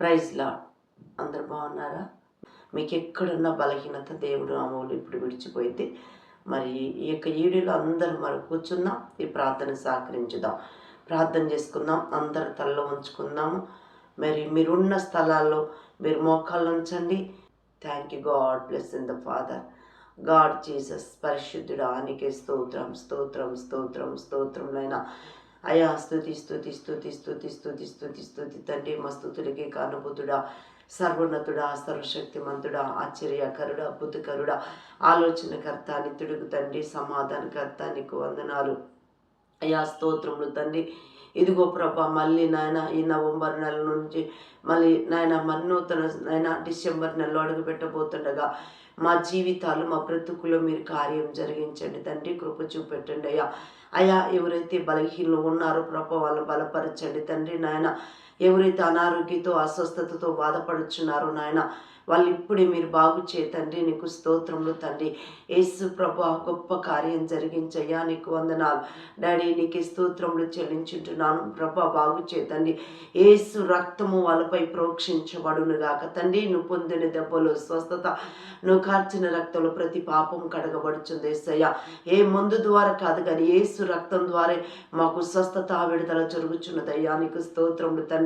ప్రైజ్లా అందరు బాగున్నారా? మీకు ఎక్కడున్న బలహీనత దేవుడు అమౌలు ఇప్పుడు విడిచిపోయితే మరి ఈ యొక్క ఈడిలో అందరూ మరి కూర్చుందాం. ఈ ప్రార్థన సహకరించుదాం. ప్రార్థన చేసుకుందాం. అందరు తలలో ఉంచుకుందాము మరి మీరున్న స్థలాల్లో మీరు మోకాళ్ళు ఉంచండి. Thank you God bless in the Father God Jesus పరిశుద్ధుడు ఆనికే స్తోత్రం స్తోత్రం స్తోత్రం స్తోత్రంలైనా అయా స్థుతి స్థుతి స్థుతి స్థుతి స్థుతి స్థుతి స్థుతి తండ్రి మా స్థుతులకి కానుభూతుడా సర్వోన్నతుడా సర్వశక్తిమంతుడా ఆశ్చర్యకరుడా అద్భుతకరుడా ఆలోచనకర్త నిత్యుడుకు తండ్రి సమాధానకర్త నీకు వందనాలు. అయా స్తోత్రములు తండ్రి. ఇదిగో ప్రభ మళ్ళీ నాయన ఈ నవంబర్ నెల నుంచి మళ్ళీ నాయన మన్నూతన నాయన డిసెంబర్ నెలలో అడుగు పెట్టబోతుండగా మా జీవితాలు మా బ్రతుకులో మీరు కార్యం జరిగించండి తండ్రి కృప చూపెట్టండి అయ్యా. అయా ఎవరైతే బలహీనలు ఉన్నారో ప్రభా వాళ్ళని బలపరచండి. తండ్రి నాయన ఎవరైతే అనారోగ్యంతో అస్వస్థతతో బాధపడుచున్నారో నాయన వాళ్ళు ఇప్పుడే మీరు బాగు చే తండ్రి. నీకు స్తోత్రములు తండ్రి. యేసు ప్రభా గొప్ప కార్యం జరిగించయ్యా. నీకు వందనాలు. డాడీ నీకు స్తోత్రములు చెల్లించుంటున్నాను. ప్రభా బాగు చే తండ్రి. యేసు రక్తము వాళ్ళపై ప్రోక్షించబడును గాక. తండ్రి నువ్వు పొందిన దెబ్బలు స్వస్థత నువ్వు కార్చిన రక్తంలో ప్రతి పాపం కడగబడుచుంది ఏసయ్యా. ఏ మందు ద్వారా కాదు కానీ యేసు రక్తం ద్వారా మాకు స్వస్థత విడుదల జరుగుచున్నదయ్యా. నీకు స్తోత్రములు తండ్రి.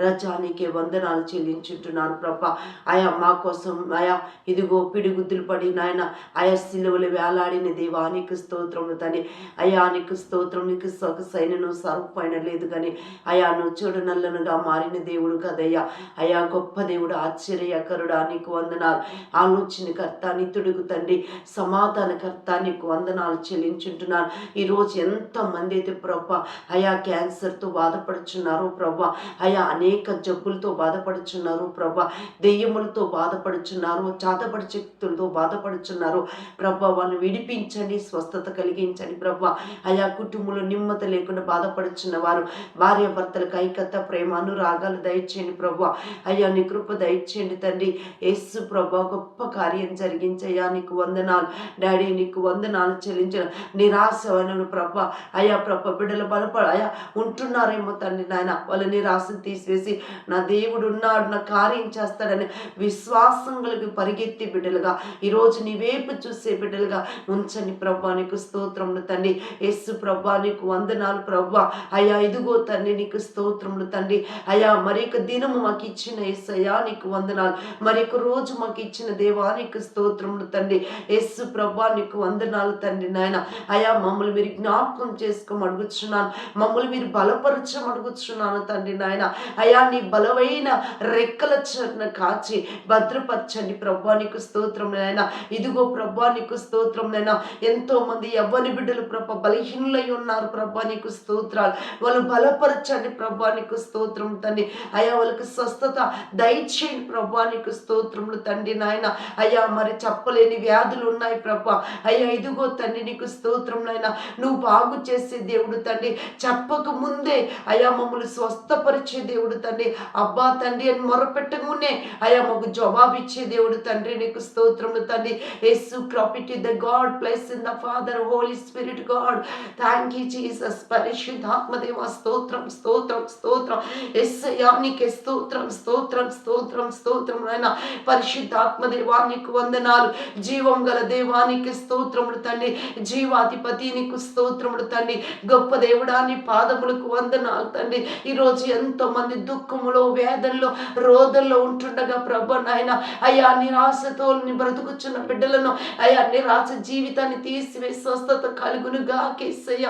రజానికి వందనాలు చెల్లించుంటున్నాను ప్రభా. ఆయా మా కోసం ఆయా ఇదిగో పిడిగుద్దులు పడి నాయన ఆయా సిలువలు వేలాడిన దేవానికి స్తోత్రము తని అయా నీకు స్తోత్రం నీకు సైన్యను సరుపైన లేదు కానీ అయా నువ్వు చూడు నల్లనుగా మారిన దేవుడు కదయ్యా. అయా గొప్ప దేవుడు ఆశ్చర్యకరుడా నీకు వందనాలు. ఆలోచనకర్త నితుడుగు తండ్రి సమాధానకర్త నీకు వందనాలు చెల్లించుంటున్నాను. ఈరోజు ఎంతమంది అయితే ప్రభా అయా క్యాన్సర్తో బాధపడుచున్నారో ప్రభా అయా అనేక జబ్బులతో బాధపడుచున్నారు ప్రభా. దెయ్యములతో బాధపడుచున్నారు చాతపడి శక్తులతో బాధపడుచున్నారు. ప్రభా వాళ్ళని విడిపించండి స్వస్థత కలిగించండి ప్రభా. అయా కుటుంబంలో నిమ్మత లేకుండా బాధపడుచున్న వారు భార్య భర్తలకు ఐకత ప్రేమ అనురాగాలు దయచేయండి ప్రభా. అయ్యా నీ కృప దయచేయండి తండ్రి. యేసు ప్రభా గొప్ప కార్యం జరిగించయ్యా నీకు వందనాలు. డాడీ నీకు వందనాలు చెల్లించిన నిరాశవనను ప్రభా. అయా ప్రభ బిడ్డలు బలపడ అయా ఉంటున్నారేమో తండ్రి నాయన. వాళ్ళ నిరాశను తీసివేసి నా దేవుడు ఉన్నాడు నా కార్యం చేస్తాడని విశ్వాసం కలిగి పరిగెత్తి బిడ్డలుగా ఈరోజు నీ వైపు చూసే బిడ్డలుగా ఉంచండి ప్రభా నీకు స్తోత్రములు తండ్రి ఎస్సు ప్రభా నీకు వందనాలు ప్రభా. అయా ఇదిగో తండ్రి నీకు స్తోత్రములు తండ్రి అయా మరి ఒక దినము మాకు ఇచ్చిన యేసయ్యా నీకు వందనాలు. మరి ఒక రోజు మాకు ఇచ్చిన దేవా నీకు స్తోత్రములు తండ్రి ఎస్సు ప్రభా నీకు వందనాలు తండ్రి నాయన. అయా మమ్మల్ని మీరు జ్ఞాపకం చేసుకోమడుగుచున్నాను మమ్మల్ని మీరు బలపరచమడుగుచున్నాను తండ్రి నాయన. అయా నీ బలమైన రెక్కల చరణ కాచి భద్రపరచండి ప్రభా నీకు స్తోత్రం నాయన. ఇదిగో ప్రభా నీకు స్తోత్రం నాయన. ఎంతో మంది ఎవ్వని బిడ్డలు ప్రభ బలహీనులై ఉన్నారు ప్రభా నీకు స్తోత్రాలు. వాళ్ళు బలపరచండి ప్రభా నీకు స్తోత్రం తండ్రి. అయా వాళ్ళకి స్వస్థత దయచేయండి ప్రభా నీకు స్తోత్రములు తండ్రి నాయన. అయ్యా మరి చెప్పలేని వ్యాధులు ఉన్నాయి ప్రభా. అయ్యా ఇదిగో తండ్రి నీకు స్తోత్రం నాయన. నువ్వు బాగు చేసే దేవుడు తండ్రి. చెప్పక ముందే అయా మమ్మల్ని స్వస్థపరిచి దేవుడు తండ్రి. అబ్బా తండ్రి అని మొరపెట్టగానే అయా మాకు జవాబు ఇచ్చే దేవుడు తండ్రి. నీకు స్తోత్రములు తండ్రి. Yesu property the God plus in the Father Holy Spirit God. Thank you Jesus. పరిశుద్ధాత్మదేవ స్తోత్రం స్తోత్రం స్తోత్రం. ఎస్ నీకే స్తోత్రం స్తోత్రం స్తోత్రం స్తోత్రం ఆయన పరిశుద్ధాత్మదేవా నీకు వందనాలు. జీవం గల దేవానికి స్తోత్రములు తండ్రి. జీవాధిపతి నీకు స్తోత్రములు తండ్రి. గొప్ప దేవుడాని పాదములకు వందనాలు తండ్రి. ఈరోజు ఎంత ఎంతో మంది దుఃఖములో వేదనలో రోదల్లో ఉంటుండగా ప్రభ నాయన అయ్యా నిరాశతో బ్రతుకుచున్న బిడ్డలను అయ్యా నిరాశ జీవితాన్ని తీసివేసి స్వస్థత కలుగునుగా కేసయ్య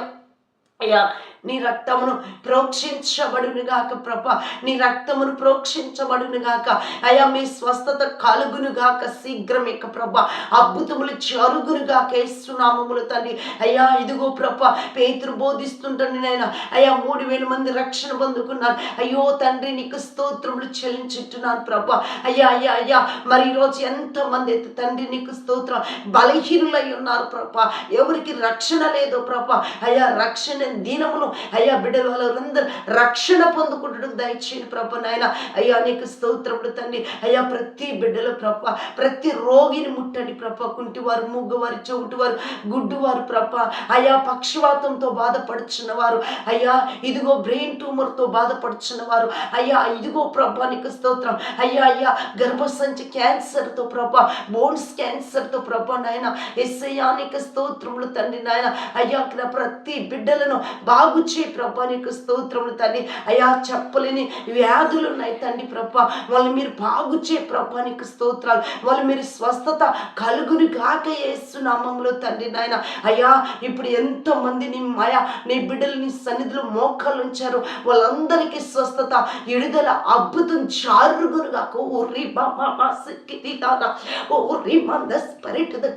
అయ్యా నీ రక్తమును ప్రోక్షించబడును గాక ప్రభ. నీ రక్తమును ప్రోక్షించబడును గాక. అయా మీ స్వస్థత కలుగును గాక శీఘ్రం ఇక ప్రభ. అద్భుతములు జరుగును గాక ఏసునామములు తండ్రి అయ్యా ఇదిగో ప్రభ పేతురు బోధిస్తుంటాను నాయన. అయ్యా మూడు వేల మంది రక్షణ పొందుకున్నారు. అయ్యో తండ్రి నీకు స్తోత్రములు చెల్లించుంటున్నాను ప్రభ. అయ్యా అయ్యా అయ్యా మరి ఈరోజు ఎంతమంది అయితే తండ్రి నీకు స్తోత్రం బలహీనులై ఉన్నారు ప్రభ. ఎవరికి రక్షణ లేదో ప్రభ. అయ్యా రక్షణ దీనమును అయ్యా బిడ్డల వాళ్ళందరూ రక్షణ పొందుకుంటూ దయచేయండి ప్రభ నాయన. అయ్యా నీకు స్తోత్రముడు తండ్రి అయ్యా ప్రతి బిడ్డలు ప్రభ ప్రతి రోగిని ముట్టండి ప్రభ. కుంటివారు మూగవారు చెవిటివారు గుడ్డువారు ప్రభ. అయ్యా పక్షవాతంతో బాధపడుచున్న వారు అయ్యా ఇదిగో బ్రెయిన్ ట్యూమర్తో బాధపడుచున్న వారు అయ్యా ఇదిగో ప్రభ నీకు స్తోత్రం. అయ్యా అయ్యా గర్భసంచి క్యాన్సర్తో ప్రభ బోన్స్ క్యాన్సర్తో ప్రభ నాయన. ఎస్ఐయానికి స్తోత్రములు తండ్రి నాయన. అయ్యా ప్రతి బిడ్డలను బాగు చేయి ప్రభా నీకు స్తోత్రములు తండ్రి అయ్యా చెప్పలేని వ్యాధులు ఉన్నాయి తండ్రి ప్రభ. వాళ్ళు మీరు బాగు చేయి ప్రభ నీకు స్తోత్రాలు. వాళ్ళు మీరు స్వస్థత కలుగుని గాక వేస్తున్నామంలో తండ్రి నాయన. అయ్యా ఇప్పుడు ఎంతమంది నీ మాయ నీ బిడ్డలు నీ సన్నిధిలో మోకాలు ఉంచారు. వాళ్ళందరికీ స్వస్థత విడుదల అద్భుతం చారుగును గాక ఓ రీ మంద స్పరిట్ ద రీ ఐ the spirit of the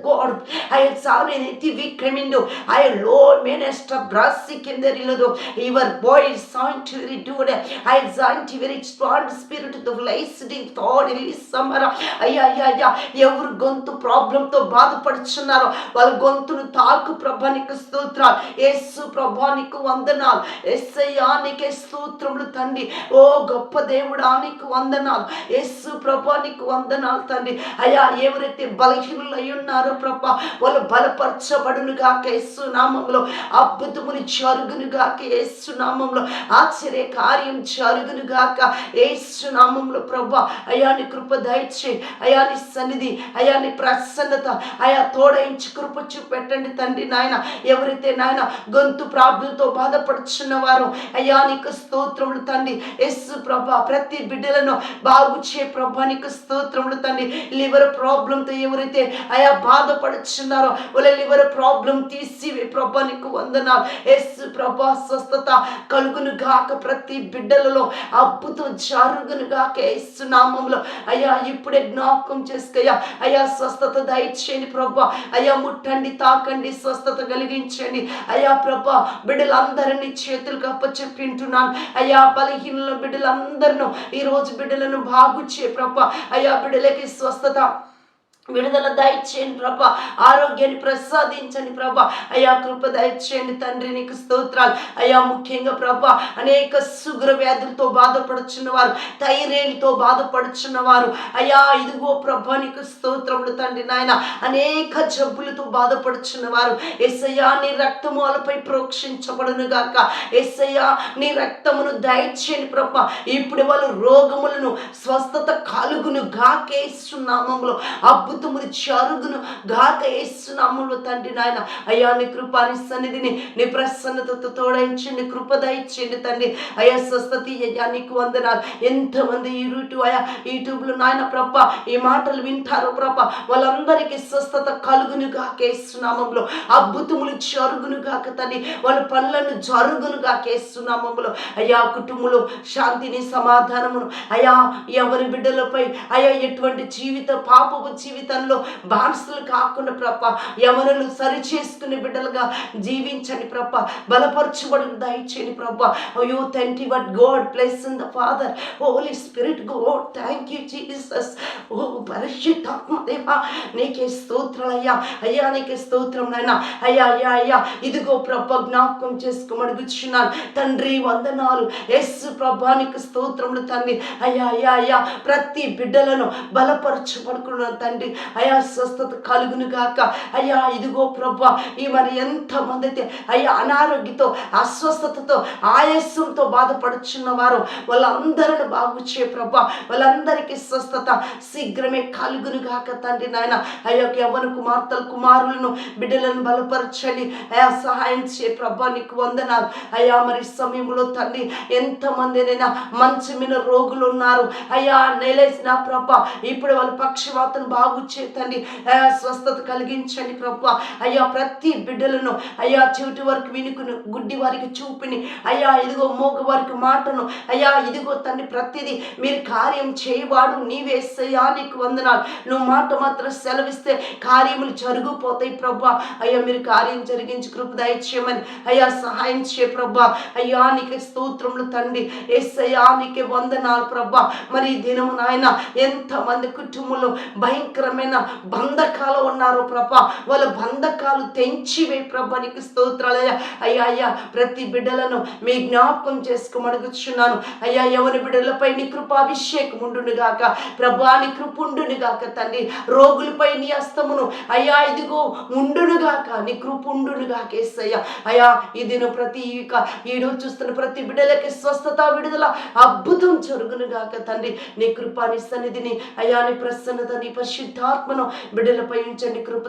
ఐ లో saw in it we came into I Lord minister brassic in the rilodo. Your boy అయ్యా అయ్యా అయ్యా ఎవరు గొంతు ప్రాబ్లంతో బాధపడుచున్నారో వాళ్ళ గొంతును తాకు ప్రభానికి స్తోత్రాలు యేసు ప్రభానికి వందనాలు ఎస్ఐయానికి స్తోత్రములు తండ్రి ఓ గొప్ప దేవుడానికి వందనాలు యేసు ప్రభానికి వందనాలు తండ్రి అయ్యా ఎవరైతే బలహీనులు అయి ఉన్నారో ప్రభా వాళ్ళు బలపరచబడును గాక యేసు నామంలో అద్భుతములు జరుగునుగా గాక ఏసునామంలో ఆశ్చర్య కార్యం జరుగును గాక. ఏసునామంలో నామంలో అయాని కృప దయచే అయాని సన్నిధి అయాని ప్రసన్నత అయా తోడయించి కృప చూపెట్టండి తండ్రి నాయన. ఎవరైతే నాయన గొంతు ప్రాబ్లంతో బాధపడుచున్న వారు అయ్యా నీకు స్తోత్రములు తండ్రి. ఎస్సు ప్రభ ప్రతి బిడ్డలను బాగు చే ప్రభ నీకు స్తోత్రములు తండ్రి. లివర్ ప్రాబ్లంతో ఎవరైతే అయా బాధపడుచున్నారో వాళ్ళ లివర్ ప్రాబ్లం తీసి ప్రభా నీకు వందనాలు. ఎస్సు ప్రభా స్వస్థత కలుగును గాక ప్రతి బిడ్డలలో అద్భుతం జరుగును గాక ఎస్సు అయ్యా ఇప్పుడే జ్ఞాపకం చేసుకయ్యా. అయ్యా స్వస్థత దయచేయండి ప్రభా. అయ్యా ముట్టండి తాకండి స్వస్థత కలిగించండి. అయ్యా ప్రభా బిడ్డలందరినీ చేతులకు అప్పచెప్పింటున్నాను అయ్యా బలహీనుల బిడ్డలందరినూ ఈ రోజు బిడ్డలను బాగుచ్చే ప్రభా. అయ్యా బిడ్డలకి స్వస్థత విడుదల దయచేయండి ప్రభా. ఆరోగ్యాన్ని ప్రసాదించండి ప్రభా. అయ్యా కృప దయచేయండి తండ్రి నీకు స్తోత్రాలు. అయా ముఖ్యంగా ప్రభా అనేక సుగ్ర వ్యాధులతో బాధపడుచున్న వారు థైరాయిడ్తో బాధపడుచున్న వారు అయ్యా ఇదిగో ప్రభా నీకు స్తోత్రములు తండ్రి నాయన. అనేక జబ్బులతో బాధపడుచున్న వారు ఎస్ఐయా నీ రక్తము వాళ్ళపై ప్రోక్షించబడును గాక. ఎస్ఐయా నీ రక్తమును దయచేయండి ప్రభా. ఇప్పుడు వాళ్ళు రోగములను స్వస్థత కలుగును గాకేస్తున్నామంలో అద్భుతములు చరుగును గాక ఏస్తున్నాములు తండ్రి నాయన అయ్యా నీ కృపాని సన్నిధిని నీ ప్రసన్నతతో తోడయించండి కృపద ఇచ్చండి తండ్రి. అయ్యా స్వస్థతి అయ్యా నీకు వందనాలు. ఎంతమంది యూట్యూబ్ అయ్యా యూట్యూబ్లో నాయన ప్రభ ఈ మాటలు వింటారు ప్రభ వాళ్ళందరికీ స్వస్థత కలుగును గాక ఏస్తున్నామంలో అద్భుతములు జరుగును గాక తండ్రి. వాళ్ళ పనులను జరుగును కాకేస్తున్నామంలో అయ్యా కుటుంబంలో శాంతిని సమాధానమును. అయ్యా ఎవరి బిడ్డలపై అయ్యా ఎటువంటి జీవిత పాపపు జీవిత జీవితంలో బానిసలు కాకుండా ప్రప యమనులు సరి చేసుకునే బిడ్డలుగా జీవించండి ప్రప బలపరచబడి దయచేయండి ప్రభ. అయ్యో thank you what God place in the father holy spirit God thank you Jesus ఓ పరిశుద్ధాత్మ దేవా నీకే స్తోత్రాలయ్యా అయ్యా. నీకే స్తోత్రం నాయనా. అయ్యా అయ్యా అయ్యా. ఇదిగో ప్రభ జ్ఞాపకం చేసుకోమని కూర్చున్నాను తండ్రి వందనాలు. ఎస్ ప్రభానికి స్తోత్రములు తండ్రి. అయ్యా అయ్యా అయ్యా. ప్రతి బిడ్డలను బలపరచబడుకున్నాను తండ్రి. అయ్యా స్వస్థత కలుగును గాక. అయ్యా ఇదిగో ప్రభా ఈ మరి ఎంతమంది అయితే అయ్యా అనారోగ్యతో అస్వస్థతతో ఆయాసంతో బాధపడుచున్న వారు వాళ్ళందరిని బాగు చే ప్రభా. వాళ్ళందరికీ స్వస్థత శీఘ్రమే కలుగును గాక తండ్రి నాయన. అయ్యా యవ్వన కుమార్తెలు కుమారులను బిడ్డలను బలపరచండి. అయ్యా సహాయం చే ప్రభా నీకు వందనాలు. అయ్యా మరి సమయంలో తండ్రి ఎంతమందినైనా మంచి మీద రోగులు ఉన్నారు. అయ్యా నేలేసిన ప్రభా. ఇప్పుడు వాళ్ళ పక్షవాతను బాగు చే తండ్రి స్వస్థత కలిగించండి ప్రభా అయ్యా ప్రతి బిడ్డలను అయ్యా చెవిటి వరకు వినుకును గుడ్డి వారికి చూపిని అయ్యా ఇదిగో మోగ వారికి మాటను అయ్యా ఇదిగో తండ్రి ప్రతిదీ మీరు కార్యం చేయవాడు నీవేసయ్యా నీకు వందనాలు. నువ్వు మాట మాత్రం సెలవిస్తే కార్యములు జరిగిపోతాయి ప్రభా అయ్యా మీరు కార్యం జరిగించి కృప దయచేయమని అయ్యా సహాయం చే ప్రభా అయ్యా నీకే స్తోత్రములు తండ్రి. ఎస్సయ్యా నీకే వందనాలు ప్రభా మరి దినము నాయన ఎంతమంది కుటుంబంలో భయంకర భయంకరమైన బంధకాలు ఉన్నారు ప్రభ. వాళ్ళ బంధకాలు తెంచివే ప్రభ నీకు స్తోత్రాలయ్యా అయ్యా అయ్యా ప్రతి బిడ్డలను మీ జ్ఞాపకం చేసుకోమడుగుచున్నాను అయ్యా ఎవరి బిడ్డలపై నీ కృపాభిషేకం ఉండును గాక. ప్రభా నీ కృప గాక తండ్రి. రోగులపై నీ అస్తమును అయ్యా ఇదిగో ఉండును గాక. నీ కృప గాక ఏసయ్యా. అయ్యా ఇది ప్రతి ఈరోజు చూస్తున్న ప్రతి బిడ్డలకి స్వస్థత విడుదల అద్భుతం జరుగును గాక తండ్రి. నీ కృపా నీ సన్నిధిని అయ్యా నీ ప్రసన్నత నీ పరిశుద్ధాత్మను బిడ్డలపై ఉంచండి. కృప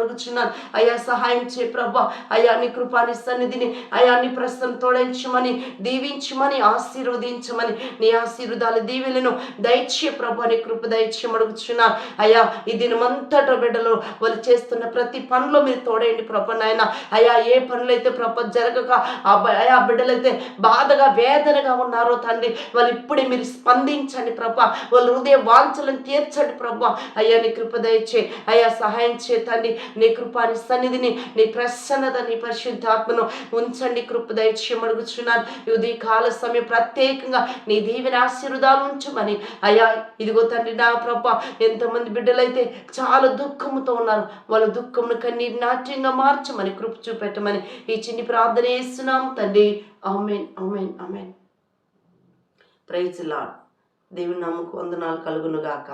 అడుగుచున్నాను. అయా సహాయం చే ప్రభా. అయా నీ కృపాని సన్నిధిని అయ్యా నీ ప్రసన్న తోడించమని దీవించమని ఆశీర్వదించమని నీ ఆశీర్వాదాల దీవెలను దైత్య ప్రభా. నీ కృప దైత్యం అడుగుచున్నాను. అయ్యా ఈ దినమంతట బిడ్డలు వాళ్ళు చేస్తున్న ప్రతి పనిలో మీరు తోడేయండి ప్రభ నాయన. అయ్యా ఏ పనులైతే ప్రభ జరగక ఆ అయా బిడ్డలైతే బాధగా వేదనగా ఉన్నారో తండ్రి వాళ్ళు ఇప్పుడే మీరు స్పందించండి ప్రభ. వాళ్ళ హృదయ వాంఛలను తీర్చండి ప్రభ. అయ్యా నీ కృప దయచే. అయ్యా సహాయం చే తండ్రి నీ కృపాని సన్నిధిని నీ ప్రసన్నత నీ పరిశుద్ధాత్మను ఉంచండి. కృప దయచేయం అడుగుచున్నాను ఈ ఉదయ కాల సమయం ప్రత్యేకంగా నీ దీవెన ఆశీర్వాదాలు ఉంచమని. అయ్యా ఇదిగో తండ్రి నా ప్రభ ఎంతమంది బిడ్డలైతే చాలా దుఃఖముతో ఉన్నారు. వాళ్ళ దుఃఖమును కన్నీరు నాట్యంగా మార్చమని కృప చూపెట్టమని ఈ చిన్ని ప్రార్థన చేస్తున్నాం తండ్రి. Amen amen amen praise Lord దేవుని నమ్మకు వందనాలు కలుగును గాక.